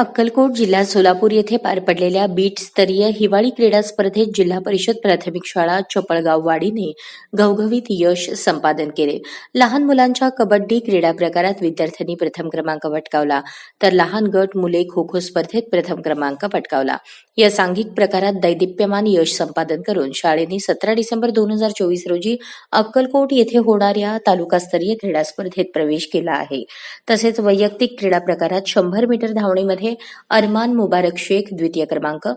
अक्कलकोट जिल्हा सोलापूर येथे पार पडलेल्या बीट स्तरीय हिवाळी क्रीडा स्पर्धेत जिल्हा परिषद प्राथमिक शाळा चपळगाव वाडीने घवघवीत यश संपादन केले. लहान मुलांच्या कबड्डी क्रीडा प्रकारात विद्यार्थ्यांनी प्रथम क्रमांक पटकावला तर लहान गट मुले खो खो स्पर्धेत प्रथम क्रमांक पटकावला. या सांघिक प्रकारात दैदिप्यमान यश संपादन करून शाळेने सतरा डिसेंबर दोन हजार चोवीस रोजी अक्कलकोट येथे होणाऱ्या तालुकास्तरीय क्रीडा स्पर्धेत प्रवेश केला आहे. तसेच वैयक्तिक क्रीडा प्रकारात शंभर मीटर धावणीमध्ये अरमान मुबारक शेख द्वितीय क्रमांक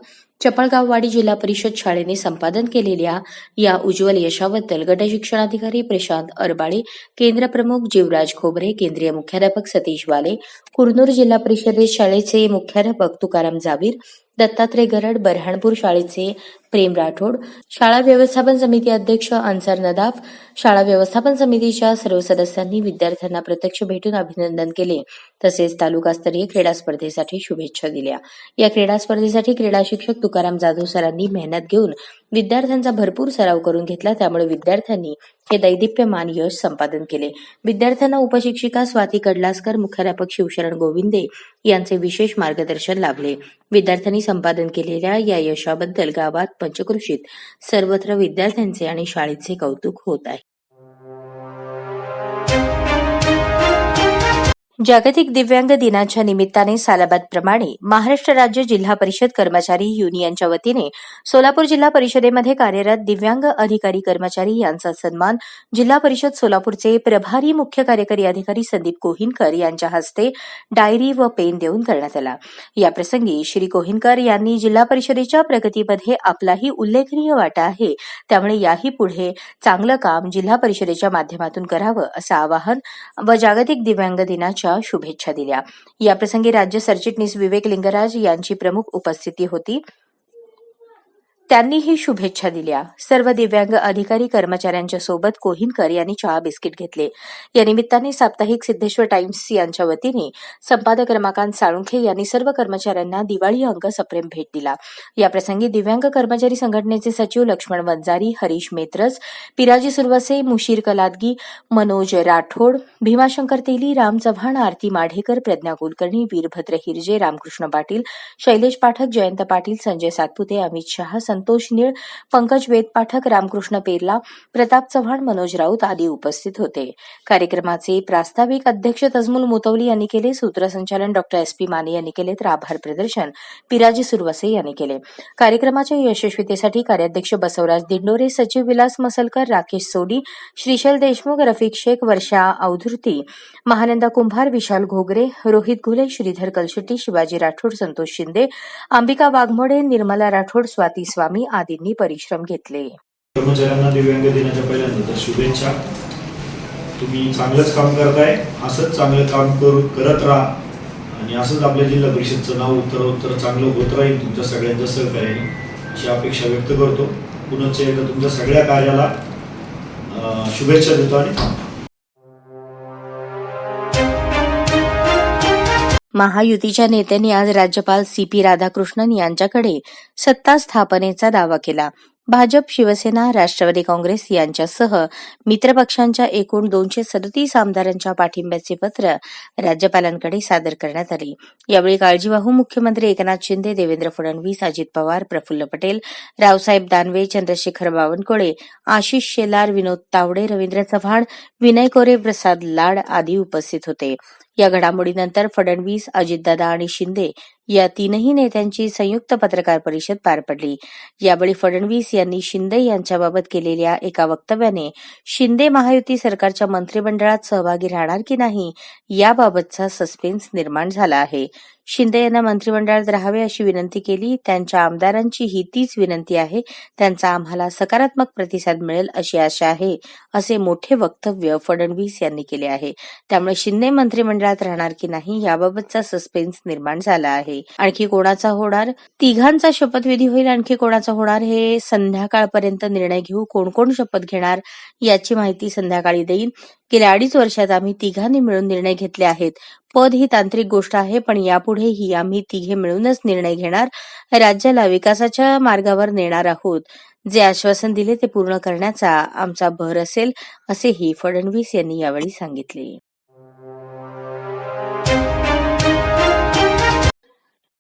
चपळगाववाडी जिल्हा परिषद शाळेने संपादन केलेल्या या उज्ज्वल यशाबद्दल गट शिक्षणाधिकारी प्रशांत अरबाळे केंद्र प्रमुख जीवराज खोबरे केंद्रीय मुख्याध्यापक सतीश वाले कुरनूर जिल्हा परिषदेत शाळेचे मुख्याध्यापक तुकाराम जावीर दत्तात्रय गरड बऱ्हाणपूर शाळेचे प्रेम राठोड शाळा व्यवस्थापन समिती अध्यक्ष अन्सर नदाफ शाळा व्यवस्थापन समितीच्या सर्व सदस्यांनी विद्यार्थ्यांना प्रत्यक्ष भेटून अभिनंदन केले. तसेच तालुकास्तरीय क्रीडा स्पर्धेसाठी शुभेच्छा दिल्या. या क्रीडा स्पर्धेसाठी क्रीडा शिक्षक तुकाराम जाधव सरांनी मेहनत घेऊन विद्यार्थ्यांचा भरपूर सराव करून घेतला त्यामुळे विद्यार्थ्यांनी हे दैदिप्यमान यश संपादन केले. विद्यार्थ्यांना उपशिक्षिका स्वाती कडलासकर मुख्याध्यापक शिवशरण गोविंदे यांचे विशेष मार्गदर्शन लाभले. विद्यार्थ्यांनी संपादन केलेल्या या यशाबद्दल गावात पंचकृषीत सर्वत्र विद्यार्थ्यांचे आणि शाळेचे कौतुक होत आहे. जागतिक दिव्यांग दिनाच्या निमित्ताने सालाबादप्रमाणे महाराष्ट्र राज्य जिल्हा परिषद कर्मचारी युनियनच्या वतीने सोलापूर जिल्हा परिषदेमध्ये कार्यरत दिव्यांग अधिकारी कर्मचारी यांचा सन्मान जिल्हा परिषद सोलापूरचे प्रभारी मुख्य कार्यकारी अधिकारी संदीप कोहिनकर यांच्या हस्ते डायरी व पेन देऊन करण्यात आला. याप्रसंगी श्री कोहिनकर यांनी जिल्हा परिषदेच्या प्रगतीमध्ये आपलाही उल्लेखनीय वाटा आहे. त्यामुळे याही पुढे चांगलं काम जिल्हा परिषदेच्या माध्यमातून करावं असं आवाहन व जागतिक दिव्यांग दिनाच्या शुभेच्छा दिल्या. याप्रसंगी राज्य सरचिटणीस विवेक लिंगराज यांची प्रमुख उपस्थिती होती. त्यांनीही शुभेच्छा दिल्या. सर्व दिव्यांग अधिकारी कर्मचाऱ्यांच्या सोबत कोहिनकर यांनी चहा बिस्किट घेतले. या निमित्ताने साप्ताहिक सिद्धेश्वर टाइम्स यांच्या वतीने संपादक रमाकांत साळुंखे यांनी सर्व कर्मचाऱ्यांना दिवाळी अंक सप्रेम भेट दिला. याप्रसंगी दिव्यांग कर्मचारी संघटनेचे सचिव लक्ष्मण वंजारी हरीश मेत्रज पिराजी सुरवसे मुशीर कलादगी मनोज राठोड भीमाशंकर तेली राम चव्हाण आरती माढेकर प्रज्ञा कुलकर्णी वीरभद्र हिरजे रामकृष्ण पाटील शैलेश पाठक जयंत पाटील संजय सातपुते अमित शहा संत संतोष निळ पंकज वेद पाठक रामकृष्ण पेरला प्रताप चव्हाण मनोज राऊत आदी उपस्थित होते. कार्यक्रमाचे प्रास्ताविक अध्यक्ष तजमुल मुतवली यांनी केले सूत्रसंचालन डॉक्टर एस पी माने यांनी केले तर आभार प्रदर्शन पिराजी सुरवसे यांनी केले. कार्यक्रमाच्या यशस्वीतेसाठी कार्याध्यक्ष बसवराज दिंडोरे सचिव विलास मसलकर राकेश सोडी श्रीशैल देशमुख रफिक शेख वर्षा औधुर्ती महानंदा कुंभार विशाल घोगरे रोहित घुले श्रीधर कलशेट्टी शिवाजी राठोड संतोष शिंदे अंबिका वाघमोडे निर्मला राठोड स्वाती स्वामी आदींनी परिश्रम घेतले. कर्मचाऱ्यांना दिव्यांग दिनाच्या पहिल्यांदा शुभेच्छा. तुम्ही चांगलंच काम करताय असंच चांगलं काम करू करत राहा. आणि असंच आपल्या जिल्हा परिषदचं नाव उत्तर उत्तर चांगलं होत राहील तुमच्या सगळ्यांच्या सहकार्याने अशी अपेक्षा व्यक्त करतो. पुनश्च एकदा तुमच्या सगळ्या कार्याला शुभेच्छा देतो आणि थांबतो. महायुतीच्या नेत्यांनी आज राज्यपाल सी पी राधाकृष्णन यांच्याकडे सत्ता स्थापनेचा दावा केला. भाजप शिवसेना राष्ट्रवादी काँग्रेस यांच्यासह मित्रपक्षांच्या एकूण दोनशे सदतीस आमदारांच्या पाठिंब्याचे पत्र राज्यपालांकडे सादर करण्यात आले. यावेळी काळजीवाहू मुख्यमंत्री एकनाथ शिंदे देवेंद्र फडणवीस अजित पवार प्रफुल्ल पटेल रावसाहेब दानवे चंद्रशेखर बावनकुळे आशिष शेलार विनोद तावडे रवींद्र चव्हाण विनय कोरे प्रसाद लाड आदी उपस्थित होते. या घडामोडीनंतर फडणवीस अजितदादा आणि शिंदे या तीनही नेत्यांची संयुक्त पत्रकार परिषद पार पडली. यावेळी फडणवीस यांनी शिंदे यांच्याबाबत केलेल्या एका वक्तव्याने शिंदे महायुती सरकारच्या मंत्रिमंडळात सहभागी राहणार की नाही याबाबतचा सस्पेन्स निर्माण झाला आहे. शिंदे यांना मंत्रिमंडळात राहावे अशी विनंती केली. त्यांच्या आमदारांची ही तीच विनंती आहे. त्यांचा आम्हाला सकारात्मक प्रतिसाद मिळेल अशी आशा आहे असे मोठे वक्तव्य फडणवीस यांनी केले आहे. त्यामुळे शिंदे मंत्रिमंडळात राहणार की नाही याबाबतचा सस्पेन्स निर्माण झाला आहे. आणखी कोणाचा होणार? तिघांचा शपथविधी होईल. आणखी कोणाचा होणार? हे संध्याकाळपर्यंत निर्णय घेऊ कोण कोण शपथ घेणार याची माहिती संध्याकाळी देईन. गेल्या अडीच वर्षात आम्ही तिघांनी मिळून निर्णय घेतले आहेत. पद ही तांत्रिक गोष्ट आहे पण यापुढेही आम्ही तिघे मिळूनच निर्णय घेणार राज्याला विकासाच्या मार्गावर नेणार आहोत. जे आश्वासन दिले ते पूर्ण करण्याचा आमचा भर असेल असेही फडणवीस यांनी यावेळी सांगितले.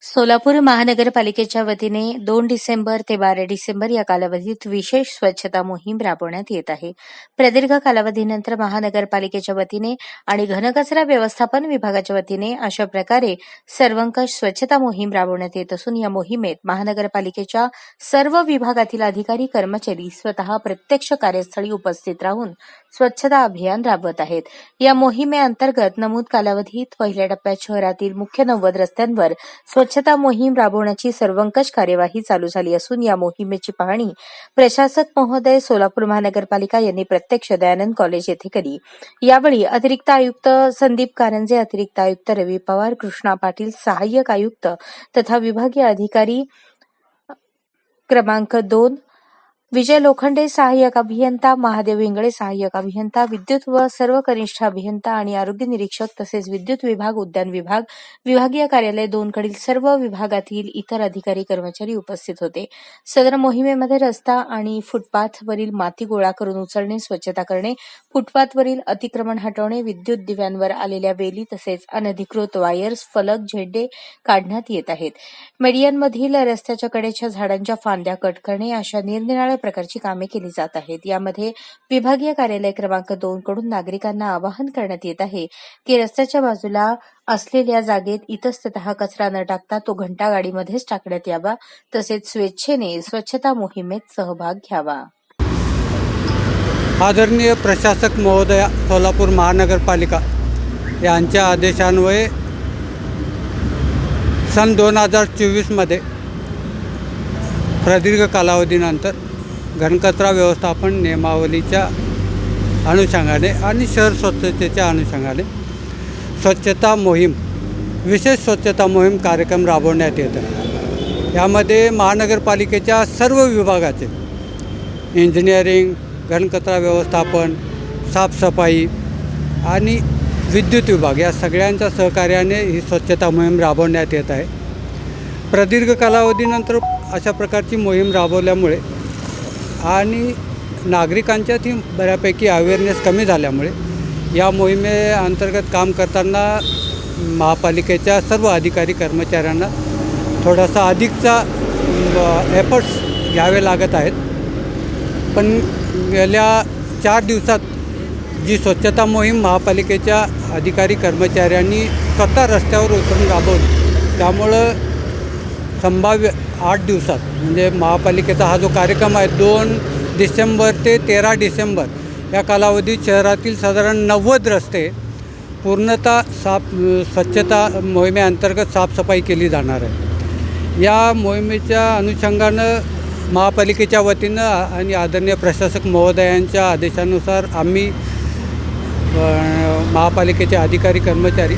सोलापूर महानगरपालिकेच्या वतीने दोन डिसेंबर ते बारा डिसेंबर या कालावधीत विशेष स्वच्छता मोहीम राबवण्यात येत आहे. प्रदीर्घ कालावधीनंतर महानगरपालिकेच्या वतीने आणि घनकचरा व्यवस्थापन विभागाच्या वतीने अशा प्रकारे सर्वंकष स्वच्छता मोहीम राबवण्यात येत असून या मोहिमेत महानगरपालिकेच्या सर्व विभागातील अधिकारी कर्मचारी स्वतः प्रत्यक्ष कार्यस्थळी उपस्थित राहून स्वच्छता अभियान राबवत आहेत. या मोहिमेअंतर्गत नमूद कालावधीत पहिल्या टप्प्यात शहरातील मुख्य नव्वद रस्त्यांवर स्वच्छता मोहीम राबवण्याची सर्वंकष कार्यवाही चालू झाली असून या मोहिमेची पाहणी प्रशासक महोदय सोलापूर महानगरपालिका यांनी प्रत्यक्ष दयानंद कॉलेज येथे केली. यावेळी अतिरिक्त आयुक्त संदीप कारंजे अतिरिक्त आयुक्त रवी पवार कृष्णा पाटील सहाय्यक आयुक्त तथा विभागीय अधिकारी क्रमांक दोन विजय लोखंडे सहाय्यक अभियंता महादेव इंगळे सहाय्यक अभियंता विद्युत व सर्व कनिष्ठ अभियंता आणि आरोग्य निरीक्षक तसेच विद्युत विभाग उद्यान विभाग विभागीय कार्यालय दोनकडील सर्व विभागातील इतर अधिकारी कर्मचारी उपस्थित होते. सदर मोहिमेमध्ये रस्ता आणि फुटपाथवरील माती गोळा करून उचलणे स्वच्छता करणे फुटपाथवरील अतिक्रमण हटवणे विद्युत दिव्यांवर आलेल्या वेली तसेच अनधिकृत वायर्स फलक झेंडे काढण्यात येत आहेत. मेडियनमधील रस्त्याच्या कडेच्या झाडांच्या फांद्या कट करणे अशा निरनिराळ्या प्रकारची कामे केली जात आहेत. यामध्ये विभागीय कार्यालय क्रमांक दोन कडून नागरिकांना आवाहन करण्यात येत आहे की रस्त्याच्या बाजूला असलेल्या जागेत इतस्ततः कचरा न टाकता तो घंटा गाडीमध्येच टाकण्यात यावा. तसेच स्वेच्छेने स्वच्छता मोहिमेत सहभाग घ्यावा. आदरणीय प्रशासक महोदया सोलापूर महानगरपालिका यांच्या आदेशान्वये सन दोन हजार चोवीसमध्ये प्रदीर्घ कालावधीनंतर घनकचरा व्यवस्थापन नियमावलीच्या अनुषंगाने आणि शहर स्वच्छतेच्या अनुषंगाने स्वच्छता मोहीम विशेष स्वच्छता मोहीम कार्यक्रम राबवण्यात येत आहे. यामध्ये महानगरपालिकेच्या सर्व विभागाचे इंजिनिअरिंग घनकचरा व्यवस्थापन साफसफाई आणि विद्युत विभाग या सगळ्यांच्या सहकार्याने ही स्वच्छता मोहीम राबवण्यात येत आहे. प्रदीर्घ कालावधीनंतर अशा प्रकारची मोहीम राबवल्यामुळे आणि नागरिकांच्यातही बऱ्यापैकी अवेअरनेस कमी झाल्यामुळे या मोहिमेअंतर्गत काम करताना महापालिकेच्या सर्व अधिकारी कर्मचाऱ्यांना थोडासा अधिकचा एफर्ट्स घ्यावे लागत आहेत. पण गेल्या चार दिवसात जी स्वच्छता मोहीम महापालिकेच्या अधिकारी कर्मचाऱ्यांनी स्वतः रस्त्यावर उतरून राबवली त्यामुळं संभाव्य आठ दिवसात. म्हणजे महापालिकेचा हा जो कार्यक्रम आहे दोन डिसेंबर ते तेरा डिसेंबर या कालावधीत शहरातील साधारण नव्वद रस्ते पूर्णतः साफ स्वच्छता मोहिमेअंतर्गत साफसफाई केली जाणार आहे. या मोहिमेच्या अनुषंगानं महापालिकेच्या वतीनं आणि आदरणीय प्रशासक महोदयांच्या आदेशानुसार आम्ही महापालिकेचे अधिकारी कर्मचारी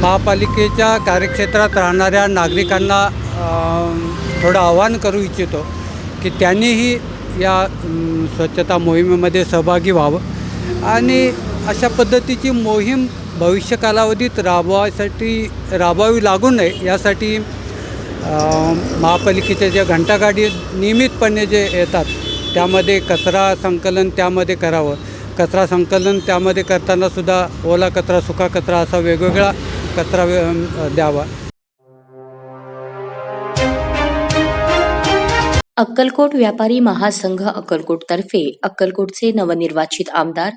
महापालिकेच्या कार्यक्षेत्रात राहणाऱ्या नागरिकांना थोडं आवाहन करू इच्छितो की त्यांनीही या स्वच्छता मोहिमेमध्ये सहभागी व्हावं. आणि अशा पद्धतीची मोहीम भविष्य कालावधीत राबवायसाठी राबवावी लागू नये यासाठी महापालिकेच्या ज्या घंटागाडी नियमितपणे जे येतात त्यामध्ये कचरा संकलन त्यामध्ये करावं. कचरा संकलन त्यामध्ये करतानासुद्धा ओला कचरा सुका कचरा असा वेगवेगळा कचरा द्यावा. अक्कलकोट व्यापारी महासंघ अक्कलकोटतर्फे अक्कलकोटचे नवनिर्वाचित आमदार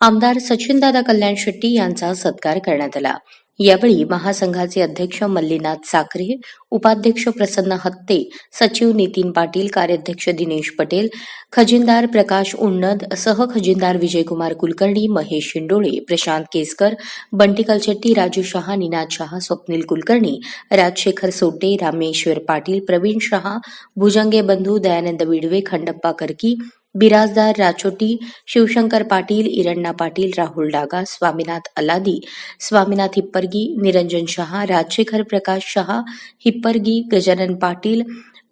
आमदार सचिनदादा कल्याण शेट्टी यांचा सत्कार करण्यात आला. यावेळी महासंघाचे अध्यक्ष मल्लीनाथ साखरे उपाध्यक्ष प्रसन्न हत्ते सचिव नितीन पाटील कार्याध्यक्ष दिनेश पटेल खजिनदार प्रकाश उन्नद सह खजिनदार विजयकुमार कुलकर्णी महेश शिंडोळे प्रशांत केसकर बंटी कलचट्टी राजू शहा निनाद शहा स्वप्नील कुलकर्णी राजशेखर सोटे रामेश्वर पाटील प्रवीण शहा भुजंगे बंधू दयानंद विडवे खंडप्पा करकी बिराजदार राचोटी शिवशंकर पाटील इरण्णा पाटील राहुल डागा स्वामीनाथ अलादी स्वामीनाथ हिप्परगी निरंजन शहा राजशेखर प्रकाश शहा हिप्परगी गजानन पाटील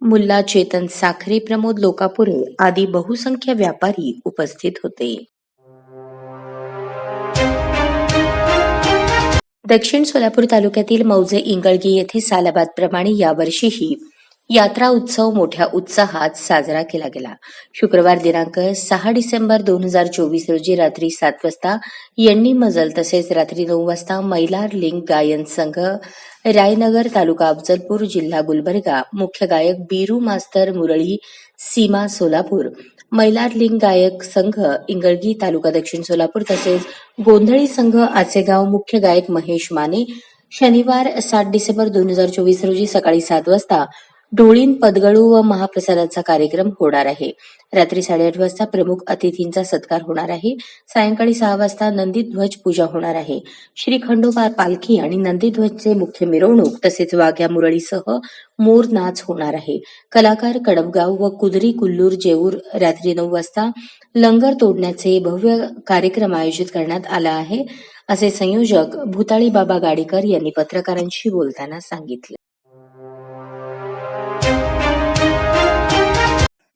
मुल्ला चेतन साखरे प्रमोद लोकापुरे आदी बहुसंख्य व्यापारी उपस्थित होते. दक्षिण सोलापूर तालुक्यातील मौजे इंगळगी येथे सालाबादप्रमाणे यावर्षीही यात्रा उत्सव मोठ्या उत्साहात साजरा केला गेला. शुक्रवार दिनांक सहा डिसेंबर दोन हजार चोवीस रोजी रात्री सात वाजता यांनी मजल तसेच रात्री नऊ वाजता मैलार लिंग गायन संघ रायनगर तालुका अफजलपूर जिल्हा गुलबर्गा मुख्य गायक बीरू मास्तर मुरळी सीमा सोलापूर मैलार लिंग गायक संघ इंगळगी तालुका दक्षिण सोलापूर तसेच गोंधळी संघ आचेगाव मुख्य गायक महेश माने शनिवार सात डिसेंबर दोन हजार चोवीस रोजी सकाळी सात वाजता ढोळीन पदगळू व महाप्रसादाचा कार्यक्रम होणार आहे. रात्री साडेआठ वाजता प्रमुख अतिथींचा सत्कार होणार आहे. सायंकाळी सहा वाजता नंदीध्वज पूजा होणार आहे. श्री खंडोबा पालखी आणि नंदीध्वजचे मुख्य मिरवणूक तसेच वाघ्या मुरळीसह मोर नाच होणार आहे. कलाकार कडबगाव व कुदरी कुल्लूर जेऊर रात्री नऊ वाजता लंगर तोडण्याचे भव्य कार्यक्रम आयोजित करण्यात आला आहे. असे संयोजक भूताळी बाबा गाडीकर यांनी पत्रकारांशी बोलताना सांगितले.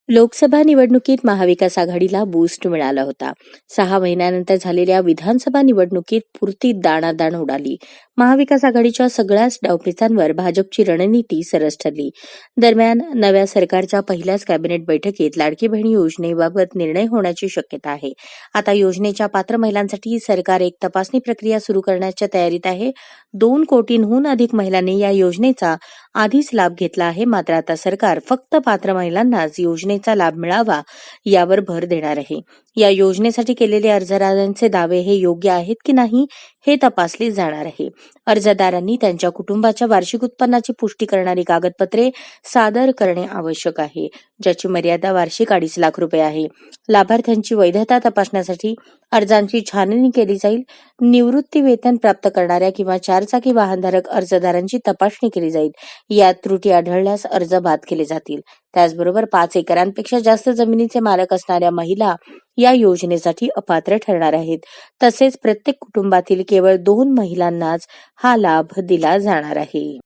लोकसभा निवडणुकीत महाविकास आघाडीला बूस्ट मिळाला होता. सहा महिन्यानंतर झालेल्या विधानसभा निवडणुकीत पुरती दाणादाण उडाली. महाविकास आघाडीच्या सगळ्याच डावपेचांवर भाजपची रणनीती सरस ठरली. दरम्यान नव्या सरकारच्या पहिल्याच कॅबिनेट बैठकीत लाडकी बहिणी योजनेबाबत निर्णय होण्याची शक्यता आहे. आता योजनेच्या पात्र महिलांसाठी सरकार एक तपासणी प्रक्रिया सुरू करण्याच्या तयारीत आहे. दोन कोटींहून अधिक महिलांनी या योजनेचा आधीच लाभ घेतला आहे. मात्र आता सरकार फक्त पात्र महिलांनाच योजने योजनेचा लाभ मिळावा यावर भर देणार आहे. या योजनेसाठी केलेले अर्जदारांचे दावे हे योग्य आहेत की नाही हे तपासले जाणार आहे. अर्जदारांनी त्यांच्या कुटुंबाच्या वार्षिक उत्पन्नाची पुष्टी करणारी कागदपत्रे सादर करणे आवश्यक आहे ज्याची मर्यादा वार्षिक अडीच लाख रुपये आहे. लाभार्थ्यांची वैधता तपासण्यासाठी अर्जांची छाननी केली जाईल निवृत्ती वेतन प्राप्त करणाऱ्या किंवा चारचाकी वाहनधारक अर्जदारांची तपासणी केली जाईल. यात त्रुटी आढळल्यास अर्ज बाद केले जातील. त्याचबरोबर पाच एकरांपेक्षा जास्त जमिनीचे मालक असणाऱ्या महिला या योजनेसाठी अपात्र ठरणार आहेत. तसेच प्रत्येक कुटुंबातील केवळ दोन महिलांनाच हा लाभ दिला जाणार आहे.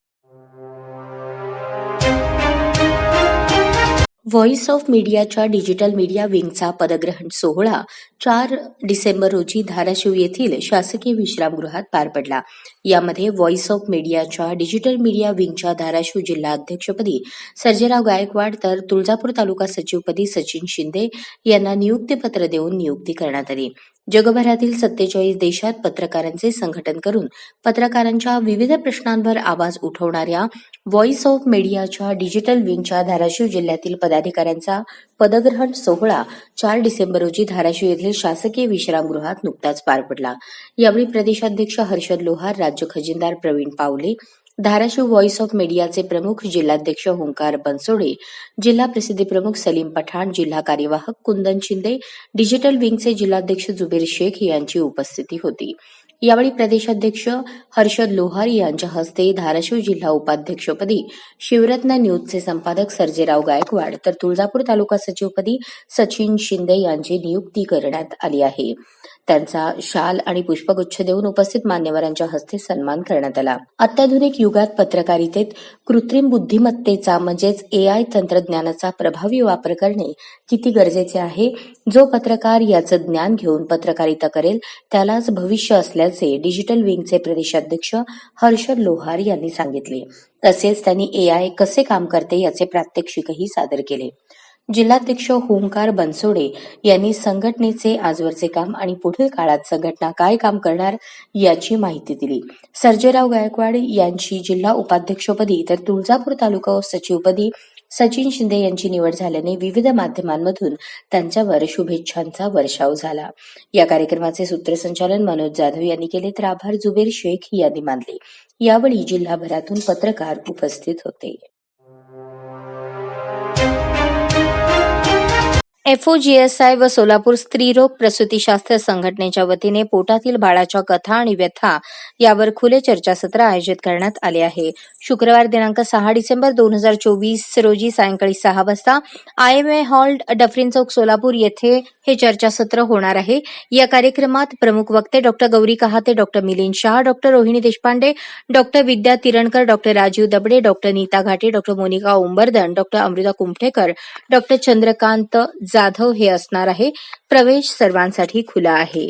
व्हॉइस ऑफ मीडियाच्या डिजिटल मीडिया विंगचा पदग्रहण सोहळा चार डिसेंबर रोजी धाराशिव येथील शासकीय विश्रामगृहात पार पडला. यामध्ये व्हॉइस ऑफ मीडियाच्या डिजिटल मीडिया विंगच्या धाराशिव जिल्हा अध्यक्षपदी सर्जेराव गायकवाड तर तुळजापूर तालुका सचिवपदी सचिन शिंदे यांना नियुक्तीपत्र देऊन नियुक्ती करण्यात आली. जगभरातील सत्तेचाळीस देशात पत्रकारांचे संघटन करून पत्रकारांच्या विविध प्रश्नांवर आवाज उठवणाऱ्या व्हॉइस ऑफ मीडियाच्या डिजिटल विंगच्या धाराशिव जिल्ह्यातील पदाधिकाऱ्यांचा पदग्रहण सोहळा चार डिसेंबर रोजी धाराशिव येथील शासकीय विश्रामगृहात नुकताच पार पडला. यावेळी प्रदेशाध्यक्ष हर्षद लोहार राज्य खजिनदार प्रवीण पावले धाराशिव व्हॉइस ऑफ मीडियाचे प्रमुख जिल्हाध्यक्ष ओंकार बनसोडे जिल्हा प्रसिद्धी प्रमुख सलीम पठाण जिल्हा कार्यवाहक कुंदन शिंदे डिजिटल विंगचे जिल्हाध्यक्ष जुबेर शेख यांची उपस्थिती होती. यावेळी प्रदेशाध्यक्ष हर्षद लोहार यांच्या हस्ते धाराशिव जिल्हा उपाध्यक्षपदी शिवरत्न न्यूजचे संपादक सर्जेराव गायकवाड तर तुळजापूर तालुका सचिवपदी सचिन शिंदे यांची नियुक्ती करण्यात आली आहे. त्यांचा शाल आणि पुष्पगुच्छ देऊन उपस्थित मान्यवरांच्या हस्ते सन्मान करण्यात आला. अत्याधुनिक युगात पत्रकारितेत कृत्रिम बुद्धिमत्तेचा म्हणजेच एआय तंत्रज्ञानाचा प्रभावी वापर करणे किती गरजेचे आहे? जो पत्रकार याचं ज्ञान घेऊन पत्रकारिता करेल त्यालाच भविष्य असल्याचे डिजिटल विंगचे प्रदेशाध्यक्ष हर्षद लोहार यांनी सांगितले. तसेच त्यांनी एआय कसे काम करते याचे प्रात्यक्षिकही सादर केले. जिल्हाध्यक्ष होमकार बनसोडे यांनी संघटनेचे आजवरचे काम आणि पुढील काळात संघटना काय काम करणार याची माहिती दिली. सर्जेराव गायकवाड यांची जिल्हा उपाध्यक्षपदी तर तुळजापूर तालुका सचिवपदी सचिन शिंदे यांची निवड झाल्याने विविध माध्यमांमधून त्यांच्यावर शुभेच्छांचा वर्षाव झाला. या कार्यक्रमाचे सूत्रसंचालन मनोज जाधव यांनी केले तर आभार जुबेर शेख यांनी मानले. यावेळी जिल्हाभरातून पत्रकार उपस्थित होते. एफओजीएसआय व सोलापूर स्त्रीरोग प्रसूतीशास्त्र संघटनेच्या वतीने पोटातील बाळाच्या कथा आणि व्यथा यावर खुले चर्चासत्र आयोजित करण्यात आले आहे. शुक्रवार दिनांक सहा डिसेंबर दोन हजार चोवीस रोजी सायंकाळी सहा वाजता I M A hall Dufferin Chowk Solapur येथे हे चर्चासत्र होणार आहे. या कार्यक्रमात प्रमुख वक्ते doctor Gauri Kahate doctor Milind Shah doctor Rohini Deshpande doctor Vidya Tirankar doctor Rajeev Dabade doctor Neeta Ghate doctor Monika Umbardan doctor Amruta Kumthekar doctor Chandrakant Jadhav हे असणार आहे. प्रवेश सर्वांसाठी खुला आहे.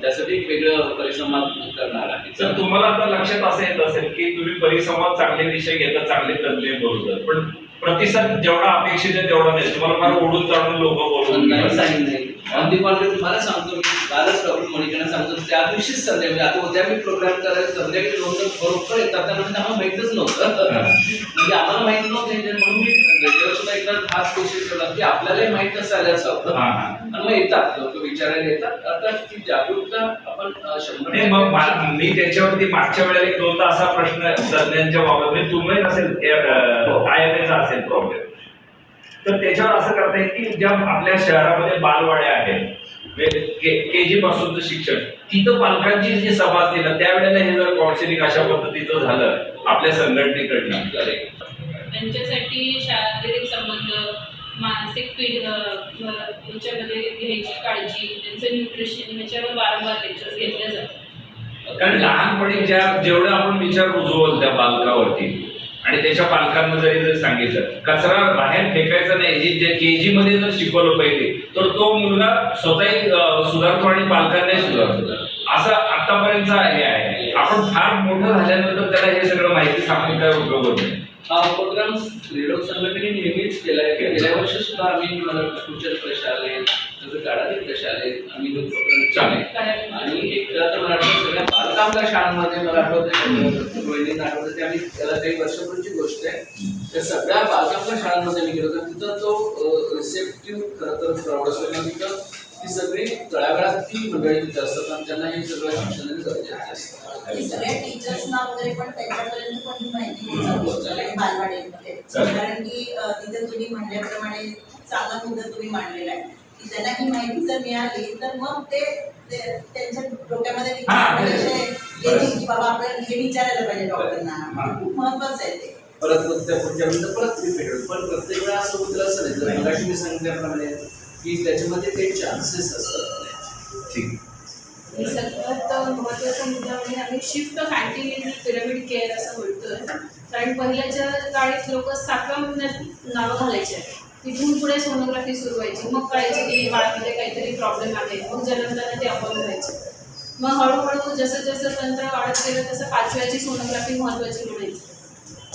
त्यासाठी एक वेगळं परिसंवाद करणार आहे. तर तुम्हाला आता लक्षात असं येत असेल की तुम्ही परिसंवाद चांगले विषय घेता चांगले तज्ञ बोलतात पण प्रतिसाद जेवढा अपेक्षित आहे तेवढा नाही. तुम्हाला फार ओढून चालून लोक बोलून नाही ऑन दी कॉन्ट्री तुम्हाला सांगतो मी कालच डॉक्टर मणिकडे सांगतो त्या दिवशीच संध्याकाळी म्हणजे आता उद्या मी प्रोग्राम करायला संध्याकाळी दोन तर बरोबर येतात म्हणजे आम्हाला माहितच नव्हतं. म्हणजे आम्हाला माहीत नव्हतं हे म्हणून मी रेडिओ सुद्धा एकदा हाच कोशिश केला की आपल्यालाही माहीत असायला हवं हा, हा. आणि मग येतात लोक विचारायला येतात. आता ती जागरूकता आपण शंभर मा- मी त्याच्यावरती मागच्या वेळेला एक दोनदा असा प्रश्न तज्ञांच्या बाबत म्हणजे तुम्ही नसेल आय एम एचा असेल प्रॉब्लेम तर त्याच्यावर असं करता येईल की ज्या आपल्या शहरामध्ये बालवाड्या आहेत के जी पासूनचं शिक्षण तिथं पालकांची जी सभा असते ना त्यावेळेला हे जर काउन्सिलिंग अशा पद्धतीचं झालं आपल्या संघटनेकडनं. त्यांच्यासाठी शारीरिक संबंध मानसिक पीड यांच्यामध्ये घ्यायची काळजी त्यांचं न्यूट्रिशन याच्यावर वारंवार लेक्चर्स घेतले जातात कारण लहानपणी ज्या जेवढं आपण विचार रुजवल त्या बालकावरती आणि त्याच्या पालकांना जरी जर सांगितलं कचरा बाहेर फेकायचा नाही. जे के जी मध्ये जर शिकवलं पाहिजे तर तो मुलगा स्वतःही सुधारतो आणि पालकांनाही सुधारतो. असं आतापर्यंत हे आहे. आपण फार मोठं झाल्यानंतर त्याला हे सगळं माहिती सांगून काय उपयोग होत नाही. हा उपक्रम रेडिओ संघटनेने नेहमीच केला की गेल्या वर्षी सुद्धा आम्ही फ्युचर प्रशालेत काढातील प्रशालेत आम्ही हे आणि एक तर मला आठवतं सगळ्या बालकामगार शाळांमध्ये मला आठवतं रोहिणींना आठवतं ते आम्ही त्याला काही वर्षापूर्वीची गोष्ट आहे त्या सगळ्या बालकामगार शाळांमध्ये मी गेलो तर तिथं तो रिसेप्टिव्ह खरं तर प्रौढासना तिथं ती सगळी तळागाळातली मंडळी तिथं असतात आणि त्यांना हे सगळं शिक्षण गरजेचं असतं सगळ्या टीचर्सना वगैरे पण त्यांच्यापर्यंत पण ही माहिती बालवाडीमध्ये. चालेल. कारण की तिथे तुम्ही म्हणल्याप्रमाणे चांगला मुद्दा तुम्ही मांडलेला आहे. की त्यांना ही माहिती जर मिळाली तर मग ते ते- त्यांच्या डोक्यामध्ये हा. की बाबा आपल्याला हे विचारायला पाहिजे डॉक्टरना. खूप महत्वाचं आहे ते. परत मग त्या पुढच्या वेळेला परत रिपीट होईल पण प्रत्येक वेळा असं होतं असं नाही. जर मगाशी मी सांगितल्याप्रमाणे की त्याच्यामध्ये काही चान्सेस असतात. ठीक. सगळ्यात महत्त्वाचा मुद्दा म्हणजे आम्ही शिफ्ट अँटीनेटल पिरामिड केअर असं बोलतोय. कारण पहिल्याच्या काळात लोक सातव्या महिन्यात नावं घालायचे. तिथून पुढे सोनोग्राफी सुरू व्हायची. मग कळायची की बाळामध्ये काहीतरी प्रॉब्लेम आहे. मग जन्मताना ते अपंग व्हायचे मग हळूहळू जसं जसं तंत्र वाढत गेलं तसं पाचव्याची सोनोग्राफी महत्त्वाची म्हणायची.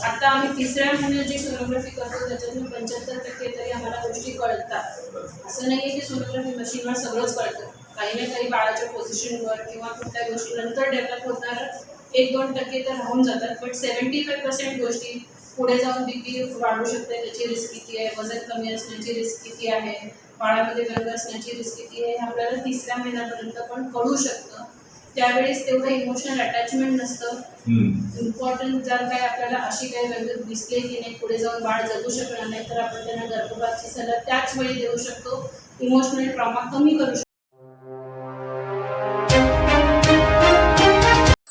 आता आम्ही तिसऱ्या महिन्यात जी सोनोग्राफी करतो त्याच्यातून पंच्याहत्तर टक्के तरी आम्हाला गोष्टी कळतात. असं नाही आहे की सोनोग्राफी मशीनवर सगळंच कळतं. काही ना काही बाळाच्या पोझिशनवर किंवा कुठल्या गोष्टी नंतर डेव्हलप होणार एक दोन टक्के तर राहून जातात. बट सेवन्टी फाईव्ह पर्सेंट गोष्टी पुढे जाऊन बी पी वाढू शकते त्याची रिस्क किती आहे वजन कमी असण्याची रिस्क किती आहे बाळामध्ये गर्भ असण्याची रिस्क किती आहे हे आपल्याला तिसऱ्या महिन्यापर्यंत पण कळू शकतं. त्यावेळेस तेवढं इमोशनल अटॅचमेंट नसतं. इम्पॉर्टंट जर काय आपल्याला अशी काही वेगळी दिसली की नाही पुढे जाऊन बाळ जगू शकणार नाही तर आपण त्यांना गर्भपातची सलह त्याच वेळी देऊ शकतो. इमोशनल ट्रॉमा कमी करू शकतो.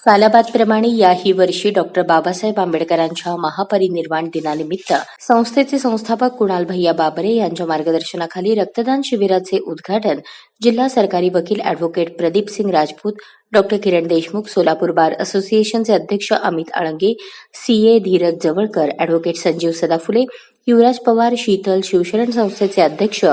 सालाबादप्रमाणे याही वर्षी डॉक्टर बाबासाहेब आंबेडकरांच्या महापरिनिर्वाण दिनानिमित्त संस्थेचे संस्थापक कुणाल भैया बाबरे यांच्या मार्गदर्शनाखाली रक्तदान शिबिराचे उद्घाटन जिल्हा सरकारी वकील advocate Pradeep Singh Rajput doctor Kiran Deshmukh Solapur bar असोसिएशनचे अध्यक्ष अमित आळंगे सीए धीरज जवळकर अॅडव्होकेट संजीव सदाफुले युवराज पवार शीतल शिवशरण संस्थेचे अध्यक्ष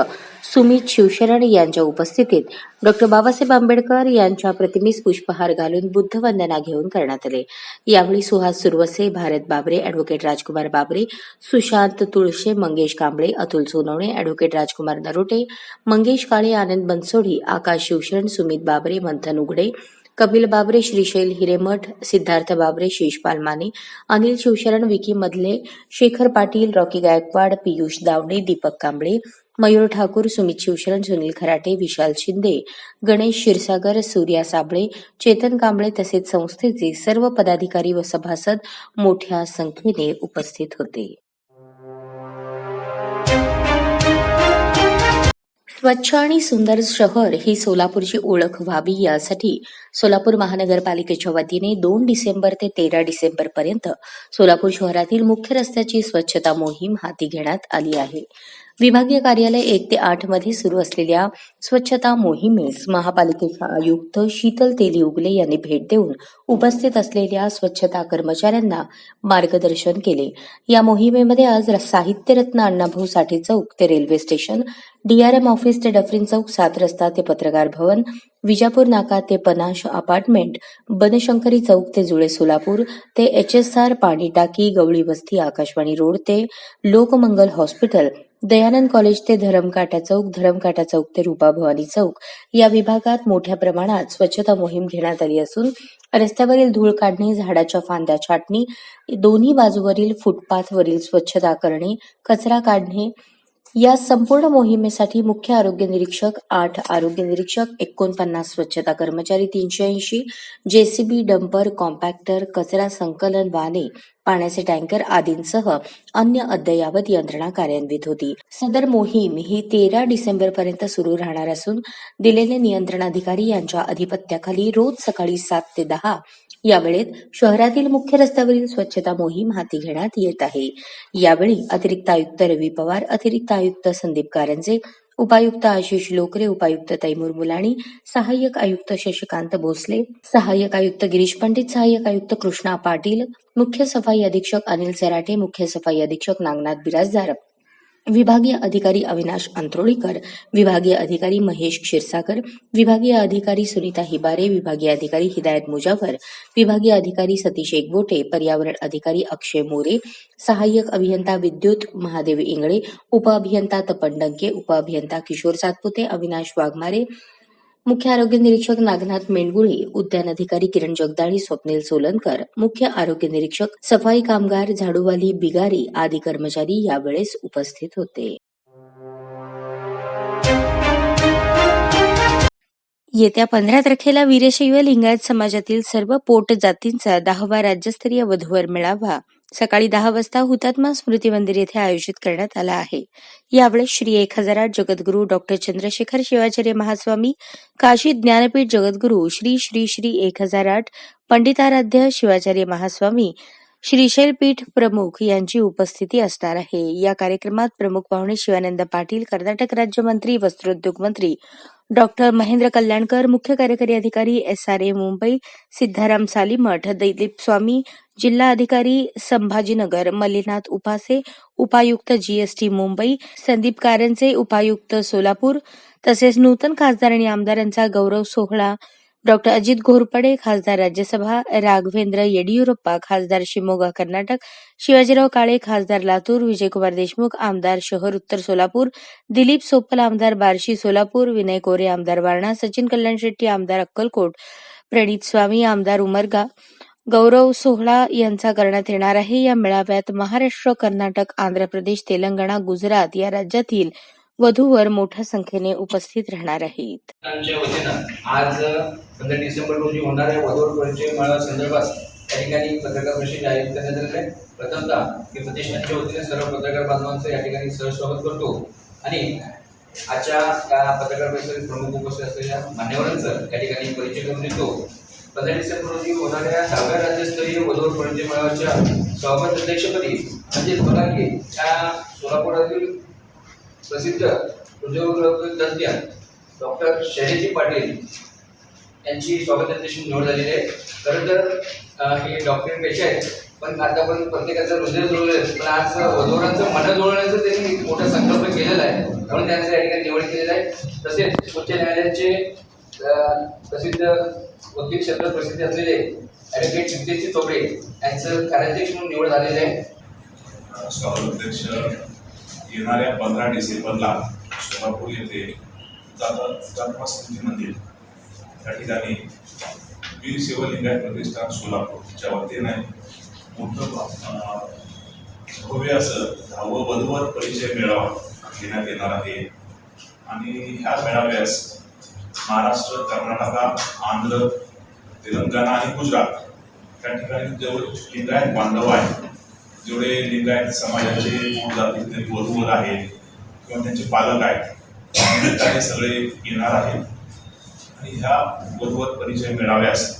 सुमित शिवशरण यांच्या उपस्थितीत डॉक्टर बाबासाहेब आंबेडकर यांच्या प्रतिमेस पुष्पहार घालून बुद्धवंदना घेऊन करण्यात आले. यावेळी सुहास सुरवसे भारत बाबरे advocate Rajkumar Babare Sushant Tulshe Mangesh Kamble Atul Sonawane advocate Rajkumar Narote Mangesh Kale Anand बनसोडी Akash Shivsharan Sumit Babare Manthan Ughade Kapil Babare Shrishail Hiremath Siddharth Babare Sheshpal Mane Anil Shivsharan Vicky Madhale Shekhar Patil Rocky Gaikwad Piyush Dawane Deepak Kamble Mayur Thakur Sumit Shivsharan Sunil Kharate Vishal Shinde Ganesh Kshirsagar Surya Sable Chetan Kamble तसेच संस्थेचे सर्व पदाधिकारी व सभासद मोठ्या संख्येने उपस्थित होते. स्वच्छ आणि सुंदर शहर ही सोलापूरची ओळख व्हावी यासाठी सोलापूर महानगरपालिकेच्या वतीने दोन डिसेंबर ते तेरा डिसेंबर पर्यंत सोलापूर शहरातील मुख्य रस्त्याची स्वच्छता मोहीम हाती घेण्यात आली आहे. विभागीय कार्यालय एक ते आठमध्ये सुरू असलेल्या स्वच्छता मोहिमेस महापालिकेच्या आयुक्त शीतल तेली उगले यांनी भेट देऊन उपस्थित असलेल्या स्वच्छता कर्मचाऱ्यांना मार्गदर्शन केले. या मोहिमेमध्ये आज साहित्यरत्न अण्णाभाऊ साठे चौक ते रेल्वे स्टेशन डीआरएम ऑफिस ते डफरीन चौक सात रस्ता ते पत्रकार भवन विजापूर नाका ते पनाश अपार्टमेंट बनशंकरी चौक ते जुळे सोलापूर ते एच एस आर पाणी टाकी गवळी वस्ती आकाशवाणी रोड ते लोकमंगल हॉस्पिटल दयानंद कॉलेज ते धरमकाटा चौक धरमकाटा चौक ते रुपा भवानी चौक या विभागात मोठ्या प्रमाणात स्वच्छता मोहीम घेण्यात आली असून रस्त्यावरील धूळ काढणे झाडाच्या फांद्या छाटणी दोन्ही बाजूवरील फुटपाथवरील स्वच्छता करणे कचरा काढणे या संपूर्ण मोहिमेसाठी मुख्य आरोग्य निरीक्षक आठ आरोग्य निरीक्षक एकोणपन्नास स्वच्छता कर्मचारी तीनशे ऐंशी जेसीबी डंपर कॉम्पॅक्टर कचरा संकलन वाहने पाण्याचे टँकर आदींसह अन्य अद्ययावत यंत्रणा कार्यान्वित होती. सदर मोहीम ही तेरा डिसेंबर पर्यंत सुरू राहणार असून दिलेले नियंत्रण अधिकारी यांच्या अधिपत्याखाली रोज सकाळी सात ते दहा या वेळेत शहरातील मुख्य रस्त्यावरील स्वच्छता मोहीम हाती घेण्यात येत आहे. यावेळी अतिरिक्त आयुक्त रवी पवार अतिरिक्त आयुक्त संदीप कारंजे उपायुक्त आशिष लोकरे उपायुक्त तैमूर मुलाणी सहाय्यक आयुक्त शशिकांत भोसले सहाय्यक आयुक्त गिरीश पंडित सहाय्यक आयुक्त कृष्णा पाटील मुख्य सफाई अधीक्षक अनिल सराटे मुख्य सफाई अधीक्षक नागनाथ बिराजदार. विभागीय अधिकारी अविनाश अंत्रोळीकर विभागीय अधिकारी महेश क्षीरसागर विभागीय अधिकारी सुनीता हिबारे विभागीय अधिकारी हिदायत मुजाफर विभागीय अधिकारी सतीश एकबोटे पर्यावरण अधिकारी अक्षय मोरे सहाय्यक अभियंता विद्युत महादेव इंगळे उपअभियंता तपन डंके उपअभियंता किशोर सातपुते अविनाश वाघमारे मुख्य आरोग्य निरीक्षक नागनाथ मेंढगुळे उद्यान अधिकारी किरण जगदाळी स्वप्नील सोलनकर मुख्य आरोग्य निरीक्षक सफाई कामगार झाडूवाली बिगारी आदी कर्मचारी यावेळेस उपस्थित होते. येत्या पंधरा तारखेला वीरशैव लिंगायत समाजातील सर्व पोट जातींचा दहावा राज्यस्तरीय वधूवर मेळावा सकाळी दहा वाजता हुतात्मा स्मृती मंदिर येथे आयोजित करण्यात आला आहे. यावेळी श्री एक हजार आठ जगद्गुरू डॉक्टर चंद्रशेखर शिवाचार्य महास्वामी काशी ज्ञानपीठ जगद्गुरू श्री श्री श्री एक हजार आठ पंडिताराध्य शिवाचार्य महास्वामी श्रीशैलपीठ प्रमुख यांची उपस्थिती असणार आहे. या कार्यक्रमात प्रमुख पाहुणे शिवानंद पाटील कर्नाटक राज्यमंत्री वस्त्रोद्योग मंत्री डॉक्टर महेंद्र कल्याणकर मुख्य कार्यकारी अधिकारी S R A Mumbai Siddharam Salimath Dilip Swami जिल्हा अधिकारी संभाजीनगर मल्लीनाथ उपासे उपायुक्त जीएसटी मुंबई संदीप कारंजे उपायुक्त सोलापूर तसेच नूतन खासदार आणि आमदारांचा गौरव सोहळा. डॉक्टर अजित घोरपडे खासदार राज्यसभा राघवेंद्र येडियुरप्पा खासदार शिमोगा कर्नाटक शिवाजीराव काळे खासदार लातूर विजयकुमार देशमुख आमदार शहर उत्तर सोलापूर दिलीप सोपल आमदार बार्शी सोलापूर विनय कोरे आमदार वारणा सचिन कल्याण शेट्टी आमदार अक्कलकोट प्रणित स्वामी आमदार उमरगा गौरव सोहळा यांचा करण्यात येणार आहे. या मेळाव्यात महाराष्ट्र कर्नाटक आंध्र प्रदेश तेलंगणा गुजरात या राज्यातील वधूवर मोठ्या संख्येने उपस्थित राहणार आहेत. आज पंधरा डिसेंबर रोजी होणार आहे वधूवर परिचय मेळाव्या संदर्भात. त्या ठिकाणी पत्रकार परिषद जाहीर करण्यात आलेली आहे. प्रथमतः मी प्रतिष्ठानच्या वतीने सर्व पत्रकार बांधवांचं या ठिकाणी सहज स्वागत करतो. आणि आजच्या या पत्रकार परिषदेत प्रमुख उपस्थित असलेल्या मान्यवरांचं या ठिकाणी परिचय करून देतो. पंधरा डिसेंबर रोजी होणाऱ्या सहाव्या राज्यस्तरीय वधूवर परिचय मेळाव्याच्या अध्यक्षपदी म्हणजे सोलांकी ह्या सोलापुरातील प्रसिद्ध उद्योग तज्ज्ञ डॉक्टर शैलेजी पाटील यांची स्वागताध्यक्ष निवड झालेली आहे. खरं तर हे डॉक्टर पेशा आहेत पण आता पण प्रत्येकाचं हृदय जुळलं आहे पण आज वधूवरांचं मन जुळवण्याचं त्यांनी मोठा संकल्प केलेला आहे. म्हणून त्यांचं या ठिकाणी निवड केलेलं आहे. तसेच उच्च न्यायालयाचे प्रसिद्ध वकील क्षेत्र प्रसिद्ध असलेले ॲडव्होकेट सिद्धेशी चोपडे यांचं कार्याध्यक्ष म्हणून निवड झालेली आहे. स्वागताध्यक्ष येणाऱ्या पंधरा डिसेंबरला सोलापूर येथे हुतात्मा हुतात्मा मंदिर. त्या ठिकाणी वीर शिवलिंगाय प्रतिष्ठान सोलापूरच्या वतीने मोठं भव्य असं दहावं वधूवर परिचय मेळावा घेण्यात येणार आहे. आणि ह्या मेळाव्यास महाराष्ट्र कर्नाटका आंध्र तेलंगणा आणि गुजरात. त्या ठिकाणी जेवढे लिंगायत बांधव आहेत जेवढे लिंगायत समाजाचे मूळ जातीतले वधूवर आहेत किंवा त्यांचे पालक आहेत त्यानिमित्ताने सगळे येणार आहेत. आणि ह्या वधूवर परिचय मिळाव्यास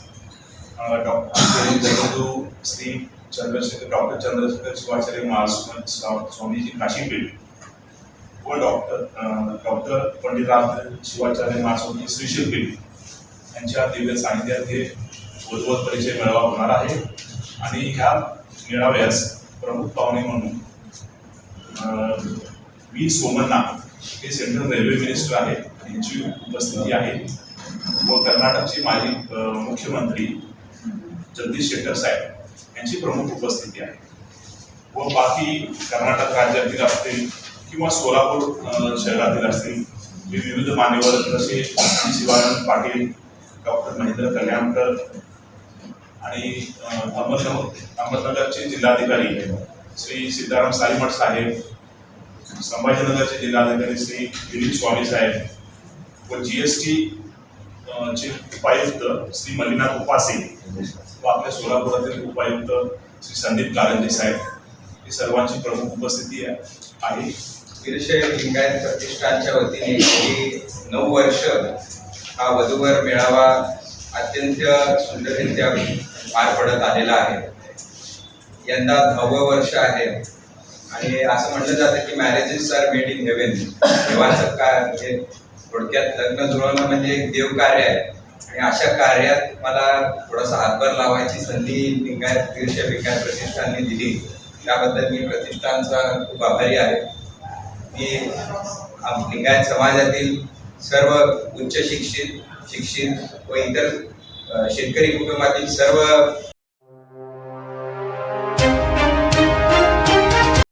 डॉक्टर श्री चंद्रशेखर डॉक्टर चंद्रशेखर शिवाचार्य महाराज स्वामीजी काशीपीठ व doctor doctor doctor Ramdev Shivacharya Masoti Shri Shilpi यांच्या दिव्य सानिध्यात हे वधवत परिचय मेळावा होणार आहे. आणि ह्या मेळाव्यास प्रमुख पाहुणे म्हणून वी सोमन्ना हे सेंट्रल रेल्वे मिनिस्टर आहेत. यांची उपस्थिती आहे. व कर्नाटकचे माजी मुख्यमंत्री जगदीश शेट्टर साहेब यांची प्रमुख उपस्थिती आहे. व बाकी कर्नाटक राज्यातील असतील किंवा सोलापूर शहरातील असतील विविध मान्यवर जसे शिवानंद पाटील डॉक्टर महेंद्र कल्याणकर आणि अहमदनगर अहमदनगरचे जिल्हाधिकारी श्री सीताराम सालीमठ साहेब संभाजीनगरचे जिल्हाधिकारी श्री दिलीप स्वामी साहेब व जी एस टी चे उपायुक्त श्री मल्लीनाथ उपासे व आपल्या सोलापुरातील उपायुक्त श्री संदीप कारंजे साहेब हे सर्वांची प्रमुख उपस्थिती आहे. वीरशैव लिंगायत प्रतिष्ठानच्या वतीने गेली नऊ वर्ष हा वधूवर मेळावा अत्यंत सुंदररित्या पार पडत आलेला आहे. यंदा दहावं वर्ष आहे आणि असं म्हटलं जातं की marriages are made in heaven देवाचं कार्य म्हणजे थोडक्यात लग्न जुळवणं म्हणजे एक देवकार्य आहे. आणि अशा कार्यात मला थोडासा हातभार लावायची संधी लिंगायत वीरशैव लिंगायत प्रतिष्ठानने दिली. त्याबद्दल मी प्रतिष्ठानचा खूप आभारी आहे. मी लिंगायत समाजातील सर्व उच्च शिक्षित शिक्षित व इतर शेतकरी कुटुंबातील सर्व